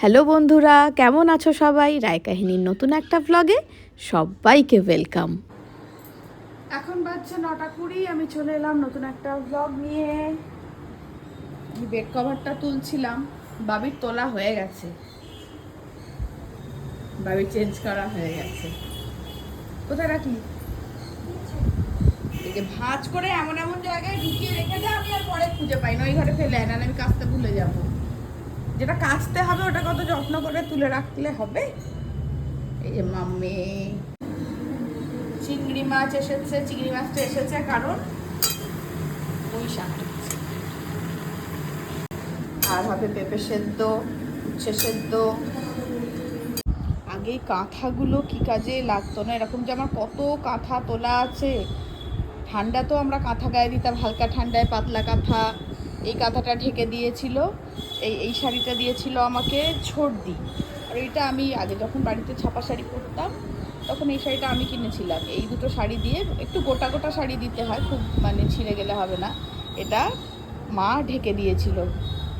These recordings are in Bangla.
হ্যালো বন্ধুরা, কেমন আছো সবাই? রায় কাহিনীর নতুন একটা ব্লগে সবাইকে ওয়েলকাম এখন বাজছে নটা কুড়ি, আমি চলে এলাম নতুন একটা ব্লগ নিয়ে। বেড কভারটা তুলছিলাম, বাবির তোলা হয়ে গেছে। বাবি চেঞ্জ করা হয়ে গেছে। কোথায় এই যে ভাঁজ করে এমন এমন জায়গায় ঢুকিয়ে রেখে দেয় আমি আর পরে খুঁজে পাই না। ওই ঘরে ফেলে নাহলে আমি কাজটা ভুলে যাব। যেটা কাচতে হবে ওটা কত যত্ন করে তুলে রাখলে হবে। যে মাম্মি। চিংড়ি মাছ এসেছে, চিংড়ি মাছটা এসেছে, কারণ শাক। আর হবে পেঁপে সেদ্ধ, উচ্ছে সেদ্ধ। আগে কাঁথাগুলো কি কাজে লাগতো না? এরকম যে আমার কত কাঁথা তোলা আছে। ঠান্ডা তো আমরা কাঁথা গায়ে দিতাম, হালকা ঠান্ডায়, পাতলা কাঁথা। এই কাঁথাটা ঢেকে দিয়েছিল, এই এই শাড়িটা দিয়েছিল আমাকে ছর্দি। আর এইটা আমি আগে যখন বাড়িতে ছাপা শাড়ি পরতাম, তখন এই শাড়িটা আমি কিনেছিলাম। এই দুটো শাড়ি দিয়ে একটু গোটা গোটা শাড়ি দিতে হয়, খুব মানে ছিঁড়ে গেলে হবে না। এটা মা ঢেকে দিয়েছিল,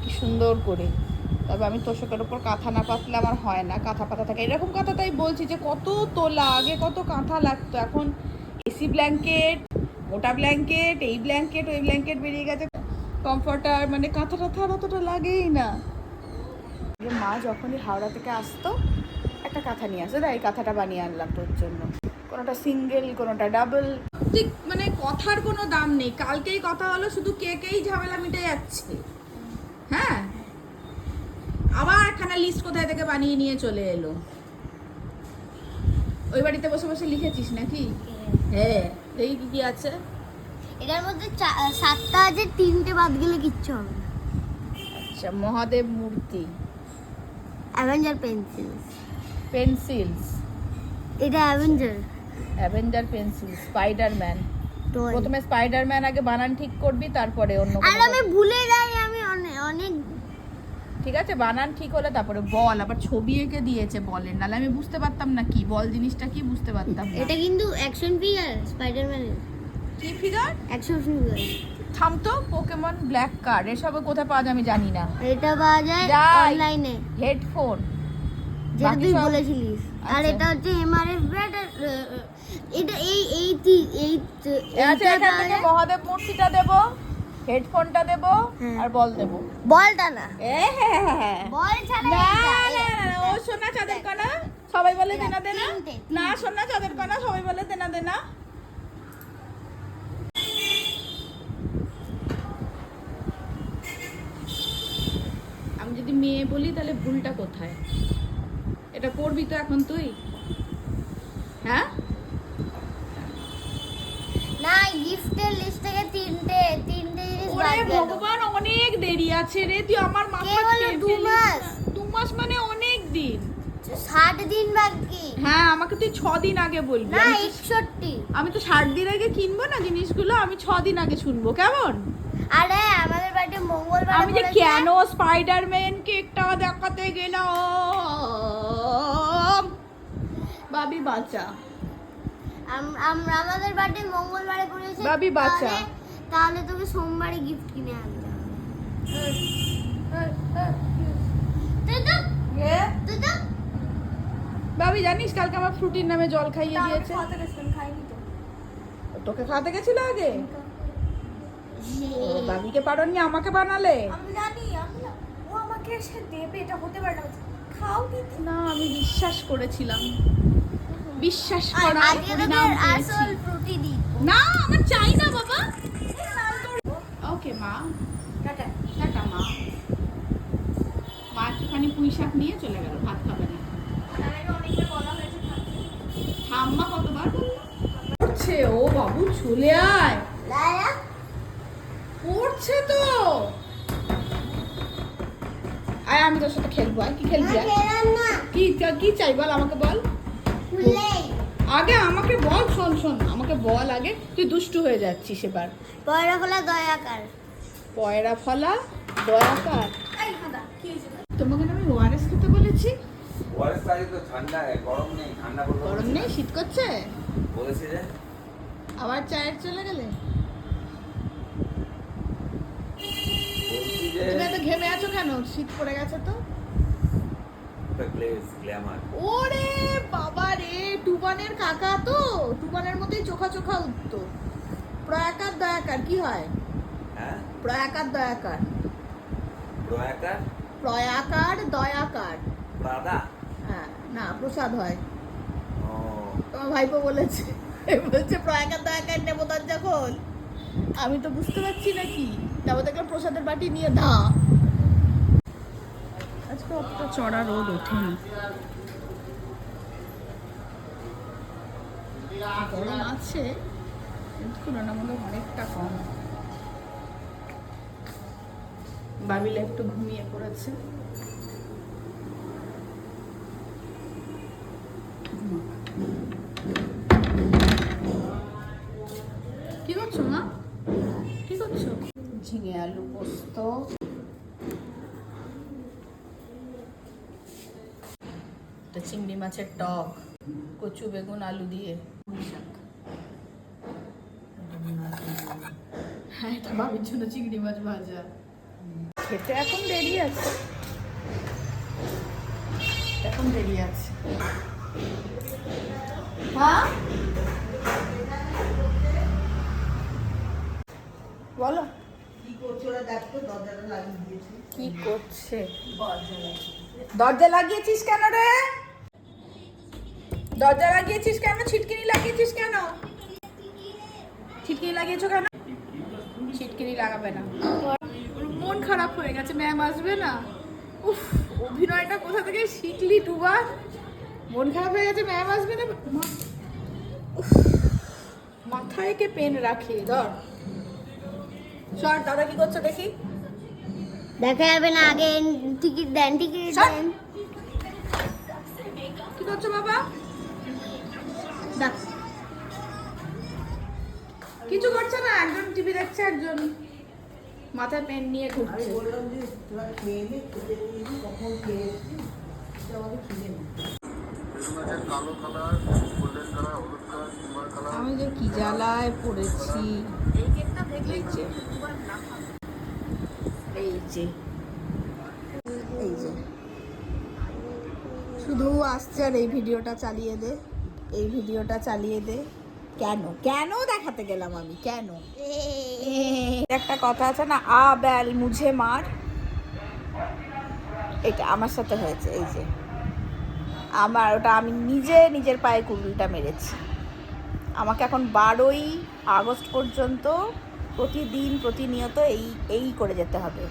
কি সুন্দর করে। তবে আমি তোষকের ওপর কাঁথা না পাতলে আমার হয় না, কাঁথা পাতা থাকে। এরকম কাঁথা তাই বলছি যে কত তোলা, আগে কত কাঁথা লাগতো। এখন এসি ব্ল্যাঙ্কেট, মোটা ব্ল্যাঙ্কেট, এই ব্ল্যাঙ্কেট, ওই ব্ল্যাঙ্কেট বেরিয়ে গেছে। কমফর্টার মানে কাঁথা টাথা অতটা লাগেই না। মা যখনই হাওড়া থেকে আসতো একটা কাঁথা নিয়ে আসতো। এই কাঁথাটা বানিয়ে আনলাম তোর জন্য। কোনোটা সিঙ্গেল কোনোটা ডাবল ঠিক মানে কথার কোনো দাম নেই। কালকেই কথা হলো শুধু কেকেই ঝামেলা মিটে যাচ্ছে। হ্যাঁ? আবার একখানা লিস্ট কোথায় থেকে বানিয়ে নিয়ে চলে এলো। ওই বাড়িতে বসে বসে লিখেছিস নাকি? হ্যাঁ এই কি কি আছে। এটার মধ্যে সাতটা আছে তিনটে বাদ গেলে কিচ্ছু হবে না। আচ্ছা মহাদেব মূর্তি। অ্যাভেঞ্জার পেন্সিল পেন্সিলস এটা অ্যাভেঞ্জার অ্যাভেঞ্জার পেন্সিল স্পাইডারম্যান প্রথমে স্পাইডারম্যান আগে বানান ঠিক করবি তারপরে অন্য আর আমি ভুলে যাই আমি অনে- অনেক ঠিক আছে বানান ঠিক হলে তারপরে বল আবার ছবি এঁকে দিয়েছে বলের। নাহলে আমি বুঝতে পারতাম না কি বল জিনিসটা কি বুঝতে পারতাম এটা কিন্তু অ্যাকশন ফিগার স্পাইডারম্যানের কি ফিগার অ্যাকশন ফিগার থাম তো পোকেমন ব্ল্যাক কার্ড এসবে কোথায় পাওয়া যায় আমি জানি না। এটা পাওয়া যায় অনলাইনে হেডফোন যেটা তুই বলেছিলিস। আর আচ্ছা। এটা হচ্ছে এমআরএফ ব্র্যান্ড এটা এই এই এই আচ্ছা এখান থেকে মহাদেব মূর্তিটা দেব হেডফোনটা দেব হ্যাঁ। আর বল দেব। বলটা না। এ হ্যাঁ হ্যাঁ হ্যাঁ বল ছাড়া না না, না, ও সোনা চাঁদের কণা। সবাই বলে দেনা দেনা। না। সোনা চাঁদের কণা সবাই বলে দেনা দেনা আমি যদি মেয়ে বলি তাহলে ভুলটা কোথায়? এটা করবি তো এখন তুই? হ্যাঁ? না গিফটের লিস্ট থেকে তিনটে তিনটে জিনিস ওরে ভগবান অনেক দেরি আছে রে। তুই আমার মাথা কে দু মাস? দু মাস মানে অনেক দিন। ষাট দিন বাকি। হ্যাঁ আমাকে তুই ছ দিন আগে বলবি। না আমি তো- একষট্টি। আমি তো ষাট দিন আগে কিনবো না জিনিসগুলো? আমি ছ দিন আগে শুনব। কেমন? আরে আমাদের মঙ্গলবার আমি যে কেন স্পাইডারম্যান কেকটা দেখাতে গেলাম? বাবি বাচ্চা আমাদের বাড়িতে মঙ্গলবারে পড়েছে বাবি বাচ্চা। তাহলে- তোকে সোমবারে গিফট কিনে আনতে তো বাবি জানিস কালকে আমার ফ্রুটির নামে জল খাইয়ে দিয়েছে? তোকে খাওয়াতে গেছিল আগে? ও, পারোনি আমাকে বানালে? আমি জানি আমি ও আমাকে এসে দেবে এটা হতে পারে না। খাও দিদি না আমি বিশ্বাস করেছিলাম। বিশ্বাস করা পরিণাম পেয়েছি। আসল ফ্রুটি দি না আমার চাই না বাবা। ওকে মা। টাটা টাটা মা। মা একটুখানি পুঁই শাক নিয়ে চলে গেল ভাত খাবে না। ঠাম্মা কতবার পড়ছে ও বাবু চলে আয়। পড়ছে তো? আয় আমি তোর সাথে খেলব আয় কি খেলবি না কি কি চাই বল আমাকে বল? আগে আমাকে বল শোন শোন আমাকে বল আগে তুই দুষ্টু হয়ে যাচ্ছিস এবার। পয়লা খোলা দয়াকার? পয়রা ফলা দয়াকার তোমাকে না আমি ওআরএস খেতে বলেছি? ওয়ারেস তো ঠান্ডা গরম নেই ঠান্ডা গরম নেই শীত করছে? বলেছে যে। আবার চায়ের চলে গেলে বলছি যে তুমি এত ঘেমে আছো কেন? শীত পড়ে গেছে তো। ওরে বাবা রে টুবানের কাকা তো। টুবানের মতোই চোখা চোখা উঠতো। প্রয়াকার দয়াকার কি হয়? হ্যাঁ? প্রয়াকার দয়াকার। প্রয়াকার? প্রয়াকার দয়াকার। প্রাদা হ্যাঁ না প্রসাদ হয়। ও। তোমার ভাইপো বলেছে। বলছে প্রয়াকার দয়াকার নেব দরজা খোল। আমি তো বুঝতে পারছি না কি তারপর দেখলাম প্রসাদের বাটি নিয়ে, ধা। আজকে অতটা চড়া রোদ ওঠেনি। গরম আছে, কিন্তু তুলনামূলক অনেকটা কম। বাবিলা একটু ঘুমিয়ে পড়েছে। কি করছ করছ ঝিঙে আলু পোস্ত। চিংড়ি মাছের টক কচু বেগুন আলু দিয়ে। হ্যাঁ এটা বাবির জন্য চিংড়ি মাছ ভাজা। খেতে এখন দেরি আছে। এখন দেরি আছে। হ্যাঁ বলো। কি করছে দরজা লাগিয়েছিস কেন রে? দরজা লাগিয়েছিস কেন? ছিটকিনি লাগিয়েছিস কেন? ছিটকিনি লাগিয়েছো কেন? ছিটকিনি লাগাবে না। মন খারাপ হয়ে গেছে ম্যাম আসবে না। উফ অভিনয়টা কোথা থেকে শিখলি দুবার মন খারাপ হয়ে গেছে ম্যাম আসবে না? মাথায় কে পেন রাখি ধর। সর দাদা কি করছ দেখি? দেখা যাবে না আগে টিকিট দেন টিকিট দেন। কি করছ বাবা? দেখ কিছু করছে না? একজন টিভি দেখছে একজন মাথায় পেন নিয়ে ঘুরছে। আমি যে কি জ্বালায় পড়েছি। এই যে। এই যে। এই যে। শুধু আসছে আর এই ভিডিওটা চালিয়ে দে। এই ভিডিওটা চালিয়ে দে। কেন? কেন দেখাতে গেলাম আমি? কেন? একটা কথা আছে না আ ব্যাল মুঝে মার। এটা আমার সাথে হয়েছে এই যে। আমার ওটা আমি নিজে নিজের পায়ে কুড়ুলটা মেরেছি। আমাকে এখন বারোই আগস্ট পর্যন্ত প্রতিদিন প্রতিনিয়ত এই এই করে যেতে হবে।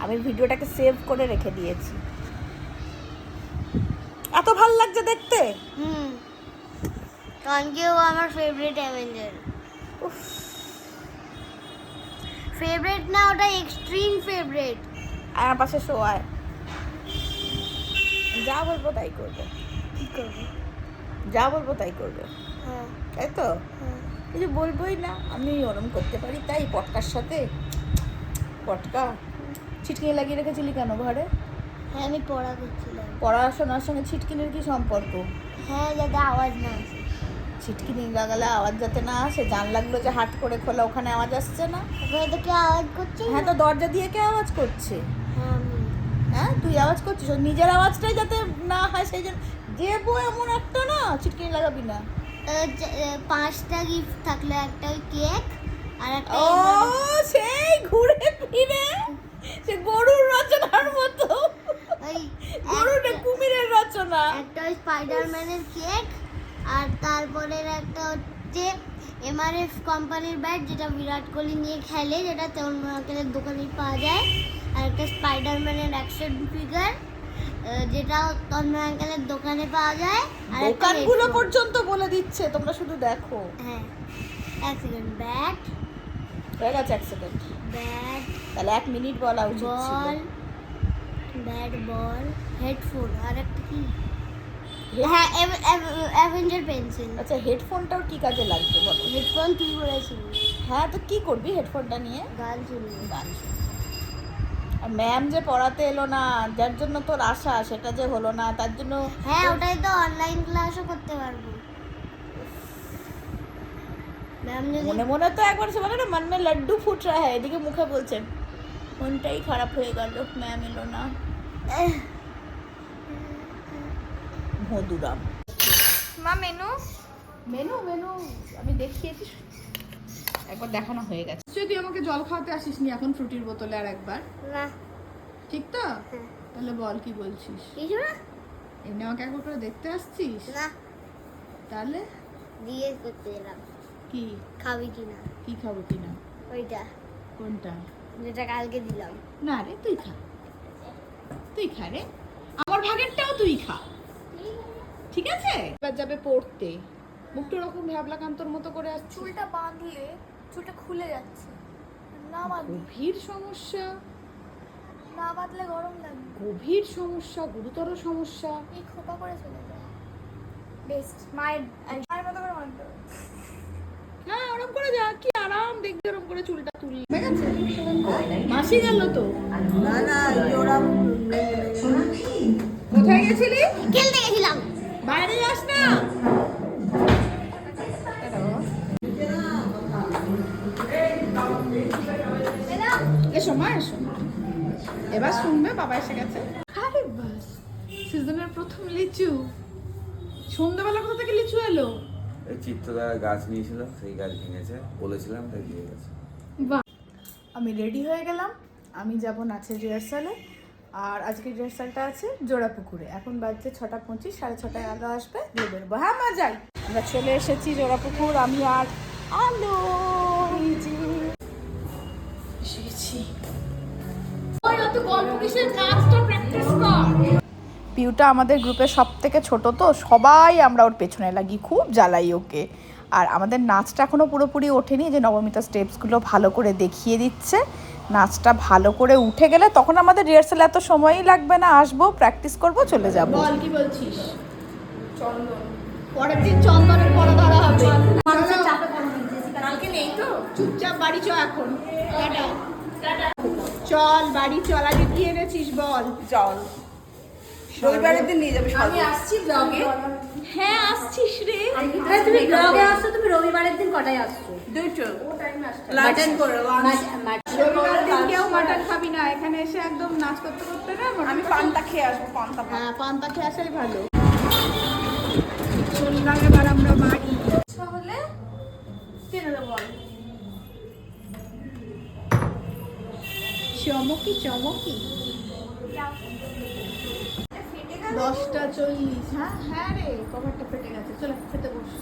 আমি ভিডিওটাকে সেভ করে রেখে দিয়েছি। এত ভালো লাগছে দেখতে। হুম। কারণ কি ও আমার ফেভারিট অ্যাভেঞ্জার ফেভারিট না ওটা এক্সট্রিম ফেভারিট আমার পাশে শোয়ায় যা বলব তাই করবে। কি করব? যা বলব তাই করবে। তাই তো? হ্যাঁ। কিছু বলবোই না আমি ওরম করতে পারি তাই পটকার সাথে পটকা ছিটকিনি লাগিয়ে রেখেছিলি কেন ঘরে? হ্যাঁ আমি পড়া করছিলাম। পড়াশোনার সঙ্গে ছিটকিনির কি সম্পর্ক? হ্যাঁ যাতে আওয়াজ না আসে। ছিটকিনি লাগালে আওয়াজ যাতে না আসে জানলাগুলো যে হাট করে খোলা ওখানে আওয়াজ আসছে না? ওখানে তো কে আওয়াজ করছে হ্যাঁ তো দরজা দিয়ে কে আওয়াজ করছে? হ্যাঁ হ্যাঁ তুই আওয়াজ করছিস? নিজের আওয়াজটাই যাতে না হয় সেই জন্য দেবো এমন একটা না ছিটকিনি লাগাবি না। যে- পাঁচটা গিফট থাকলে একটা ওই কেক আর একটা ও সেই ঘুরে ফিরে সে গরুর রচনার মতো। ওই গরুর একটা- কুমিরের রচনা। একটা ওই স্পাইডারম্যানের কেক আর তারপরে একটা হচ্ছে এমআরএফ কোম্পানির ব্যাট যেটা বিরাট কোহলি নিয়ে খেলে যেটা তেমন আঙ্কেলের দোকানে পাওয়া যায়। আর একটা স্পাইডারম্যানের অ্যাকশন ফিগার যেটা তন্ম আঙ্কেলের দোকানে পাওয়া যায় আর দোকানগুলো পর্যন্ত বলে দিচ্ছে তোমরা শুধু দেখো। হ্যাঁ এক সেকেন্ড ব্যাট হয়ে গেছে এক সেকেন্ড ব্যাট তাহলে এক মিনিট বলা উচিত বল ব্যাট বল হেডফোন আর একটা কি? হ্যাঁ অ্যাভেঞ্জার পেন্সিল আচ্ছা হেডফোনটাও কি কাজে লাগবে বলো? হেডফোন তুই বলেছিলি হ্যাঁ তো কি করবি হেডফোনটা নিয়ে? গান শুনবি। গান শুনবি। আর ম্যাম যে পড়াতে এলো না যার জন্য তোর আশা সেটা যে হলো না তার জন্য হ্যাঁ ওটাই তো অনলাইন ক্লাসও করতে পারব। ম্যাম যদি মনে মনে তো একবার সে বলে না মন মে লাড্ডু ফুট রা হ্যাঁ এদিকে মুখে বলছেন মনটাই খারাপ হয়ে গেল ম্যাম এলো না। মধুরাম। মা মেনু? মেনু মেনু আমি দেখিয়েছি। একবার দেখানো হয়ে গেছে। যদি আমাকে জল খাওয়াতে আসিস নি এখন ফ্রুটির বোতলে আর একবার? না। ঠিক তো? হ্যাঁ। তাহলে বল কি বলছিস? কিছু না। এমনি আমাকে একবার করে দেখতে আসছিস? না। তাহলে? জিজ্ঞেস করতে এলাম। কি? খাবি কি না? কি খাব কি না? ওইটা। কোনটা? যেটা কালকে দিলাম। না রে তুই খা। তুই খা রে। আমার ভাগেরটাও তুই খা। ঠিক আছে? এবার যাবে পড়তে। মুখটা ওরকম ভ্যাবলাকান্তর মতো করে আসছে। চুলটা বাঁধলে চুলটা খুলে যাচ্ছে। না বাঁধলে গভীর সমস্যা। না বাঁধলে গরম লাগবে। গভীর সমস্যা গুরুতর সমস্যা। এই খোপা করে চলে যায়। বেস্ট মায়ের মায়ের মতো করে হ্যাঁ ওরম করে যা কি আরাম দেখবে ওরম করে চুলটা তুল। ঠিক আছে। মাসি গেল তো? না না ওরা কোথায় গেছিলি? খেলতে গেছিলাম। বাইরে যাস না। এসো মা এসো এবার শুনবে বাবা এসে গেছে। আরে বাস সিজনের প্রথম লিচু। সন্ধ্যাবেলা কোথা থেকে লিচু এলো? গাছ নিয়েছিল সেই গাছ ভেঙেছে বলেছিলাম তাই দিয়ে গেছে। বাহ। আমি রেডি হয়ে গেলাম আমি যাব নাচের রিহার্সালে আর আজকে রিহার্সালটা আছে জোড়াপুকুরে। এখন বাজছে ছটা পঁচিশ সাড়ে ছটায় আলো আসবে দিয়ে বেরোবো। হ্যাঁ মা যাই। আমরা চলে এসেছি জোড়াপুকুর আমি আর আলো। ওই গল্প কিসের নাচটা প্র্যাকটিস কর। পিউটা আমাদের গ্রুপের সব থেকে ছোট তো সবাই আমরা ওর পেছনে লাগি খুব জ্বালাই ওকে। আর আমাদের নাচটা এখনও পুরোপুরি ওঠেনি যে নবমিতা স্টেপসগুলো ভালো করে দেখিয়ে দিচ্ছে। নাচটা ভালো করে উঠে গেলে তখন আমাদের রিহার্সাল এত সময়ই লাগবে না আসব প্র্যাকটিস করব চলে যাব। বল কি বলছিস? চন্দন। পরের দিন চন্দনের পরে ধরা হবে। কালকে নেই তো? চুপচাপ বাড়ি চ এখন। টাটা। চল বাড়ি চল আগে কি এনেছিস বল? চল রবিবারের দিন নিয়ে যাবে আমি আসছি ব্লগে হ্যাঁ আসছিস রে। তুমি ব্লগে আসছো তুমি রবিবারের দিন কটায় আসছো? দুটো। লাঞ্চ করে lunch। দিন কেউ মাটন খাবি না। এখানে এসে একদম নাচ করতে করতে না আমি পান্তা খেয়ে আসব পান্তা হ্যাঁ পান্তা খেয়ে আসাই ভালো। চললাম এবার আমরা বাড়ি। তাহলে কিনে দেবো চমকি চমকি। দশটা চল্লিশ হ্যাঁ? হ্যাঁ রে কভারটা ফেটে গেছে। চলো খেতে বস।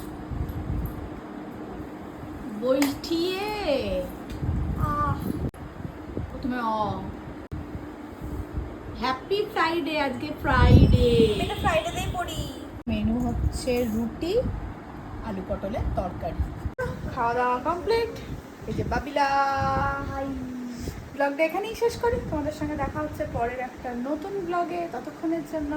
বইঠিয়ে। আহ প্রথমে অ। হ্যাপি ফ্রাইডে আজকে ফ্রাইডে ফ্রাইডেতেই পড়ি। মেনু হচ্ছে রুটি আলু পটলের তরকারি। খাওয়া দাওয়া কমপ্লিট এই যে বাবিলা। ব্লগটা এখানেই শেষ করি। তোমাদের সঙ্গে দেখা হচ্ছে পরের একটা নতুন ব্লগে ততক্ষণের জন্য